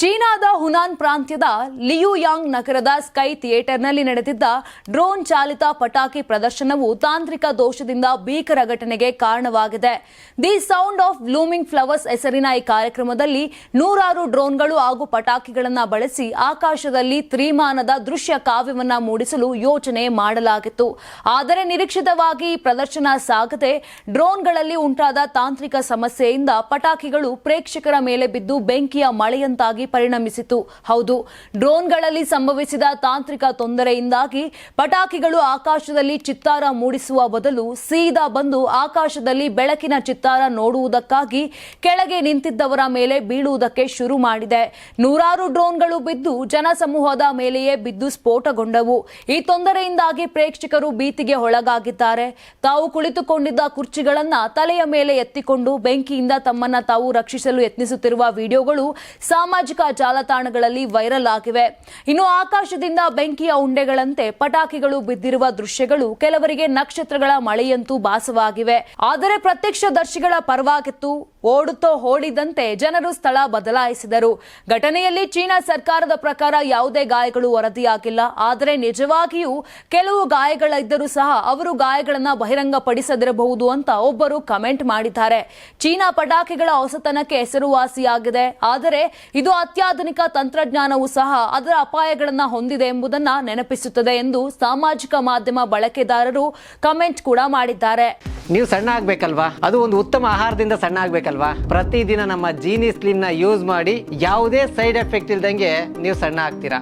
ಚೀನಾದ ಹುನಾನ್ ಪ್ರಾಂತ್ಯದ ಲಿಯುಯಾಂಗ್ ನಗರದ ಸ್ಕೈ ಥಿಯೇಟರ್ನಲ್ಲಿ ನಡೆದಿದ್ದ ಡ್ರೋನ್ ಚಾಲಿತ ಪಟಾಕಿ ಪ್ರದರ್ಶನವು ತಾಂತ್ರಿಕ ದೋಷದಿಂದ ಭೀಕರ ಘಟನೆಗೆ ಕಾರಣವಾಗಿದೆ. The sound of blooming flowers ಹೆಸರಿನ ಈ ಕಾರ್ಯಕ್ರಮದಲ್ಲಿ ನೂರಾರು ಡ್ರೋನ್ಗಳು ಹಾಗೂ ಪಟಾಕಿಗಳನ್ನು ಬಳಸಿ ಆಕಾಶದಲ್ಲಿ ತ್ರಿಮಾನದ ದೃಶ್ಯ ಕಾವ್ಯವನ್ನು ಮೂಡಿಸಲು ಯೋಚನೆ ಮಾಡಲಾಗಿತ್ತು. ಆದರೆ ನಿರೀಕ್ಷಿತವಾಗಿ ಪ್ರದರ್ಶನ ಸಾಗದೆ ಡ್ರೋನ್ಗಳಲ್ಲಿ ಉಂಟಾದ ತಾಂತ್ರಿಕ ಸಮಸ್ಯೆಯಿಂದ ಪಟಾಕಿಗಳು ಪ್ರೇಕ್ಷಕರ ಮೇಲೆ ಬಿದ್ದು ಬೆಂಕಿಯ ಮಳೆಯಂತಾಗಿ ಪರಿಣಮಿಸಿತು. ಹೌದು, ಡ್ರೋನ್ಗಳಲ್ಲಿ ಸಂಭವಿಸಿದ ತಾಂತ್ರಿಕ ತೊಂದರೆಯಿಂದಾಗಿ ಪಟಾಕಿಗಳು ಆಕಾಶದಲ್ಲಿ ಚಿತ್ತಾರ ಮೂಡಿಸುವ ಬದಲು ಸೀದಾ ಬಂದು ಆಕಾಶದಲ್ಲಿ ಬೆಳಕಿನ ಚಿತ್ತಾರ ನೋಡುವುದಕ್ಕಾಗಿ ಕೆಳಗೆ ನಿಂತಿದ್ದವರ ಮೇಲೆ ಬೀಳುವುದಕ್ಕೆ ಶುರು ಮಾಡಿದೆ. ನೂರಾರು ಡ್ರೋನ್ಗಳು ಬಿದ್ದು ಜನಸಮೂಹದ ಮೇಲೆಯೇ ಬಿದ್ದು ಸ್ಫೋಟಗೊಂಡವು. ಈ ತೊಂದರೆಯಿಂದಾಗಿ ಪ್ರೇಕ್ಷಕರು ಭೀತಿಗೆ ಒಳಗಾಗಿದ್ದಾರೆ. ತಾವು ಕುಳಿತುಕೊಂಡಿದ್ದ ಕುರ್ಚಿಗಳನ್ನ ತಲೆಯ ಮೇಲೆ ಎತ್ತಿಕೊಂಡು ಬೆಂಕಿಯಿಂದ ತಮ್ಮನ್ನ ತಾವು ರಕ್ಷಿಸಲು ಯತ್ನಿಸುತ್ತಿರುವ ವಿಡಿಯೋಗಳು ಸಾಮಾಜಿಕ ಜಾಲತಾಣಗಳಲ್ಲಿ ವೈರಲ್ ಆಗಿವೆ. ಇನ್ನು ಆಕಾಶದಿಂದ ಬೆಂಕಿಯ ಉಂಡೆಗಳಂತೆ ಪಟಾಕಿಗಳು ಬಿದ್ದಿರುವ ದೃಶ್ಯಗಳು ಕೆಲವರಿಗೆ ನಕ್ಷತ್ರಗಳ ಮಳೆಯಂತೂ ಭಾಸವಾಗಿವೆ. ಆದರೆ ಪ್ರತ್ಯಕ್ಷದರ್ಶಿಗಳ ಪರವಾಗಿತ್ತು. ಓಡುತ್ತೋ ಓಡಿದಂತೆ ಜನರು ಸ್ಥಳ ಬದಲಾಯಿಸಿದರು. ಘಟನೆಯಲ್ಲಿ ಚೀನಾ ಸರ್ಕಾರದ ಪ್ರಕಾರ ಯಾವುದೇ ಗಾಯಗಳು ವರದಿಯಾಗಿಲ್ಲ. ಆದರೆ ನಿಜವಾಗಿಯೂ ಕೆಲವು ಗಾಯಗಳಿದ್ದರೂ ಸಹ ಅವರು ಗಾಯಗಳನ್ನು ಬಹಿರಂಗಪಡಿಸದಿರಬಹುದು ಅಂತ ಒಬ್ಬರು ಕಮೆಂಟ್ ಮಾಡಿದ್ದಾರೆ. ಚೀನಾ ಪಟಾಕಿಗಳ ಹೊಸತನಕ್ಕೆ ಹೆಸರುವಾಸಿಯಾಗಿದೆ. ಆದರೆ ಇದು ಅತ್ಯಾಧುನಿಕ ತಂತ್ರಜ್ಞಾನವು ಸಹ ಅದರ ಅಪಾಯಗಳನ್ನು ಹೊಂದಿದೆ ಎಂಬುದನ್ನು ನೆನಪಿಸುತ್ತದೆ ಎಂದು ಸಾಮಾಜಿಕ ಮಾಧ್ಯಮ ಬಳಕೆದಾರರು ಕಮೆಂಟ್ ಕೂಡ ಮಾಡಿದ್ದಾರೆ. ನೀವು ಸಣ್ಣ ಆಗ್ಬೇಕಲ್ವಾ? ಅದು ಒಂದು ಉತ್ತಮ ಆಹಾರದಿಂದ ಸಣ್ಣ ಆಗ್ಬೇಕಲ್ವಾ? ಪ್ರತಿದಿನ ನಮ್ಮ ಜೀನಿ ಸ್ಲಿಮ್ನ ಯೂಸ್ ಮಾಡಿ ಯಾವುದೇ ಸೈಡ್ ಎಫೆಕ್ಟ್ ಇಲ್ದಂಗೆ ನೀವು ಸಣ್ಣ ಆಗ್ತೀರಾ?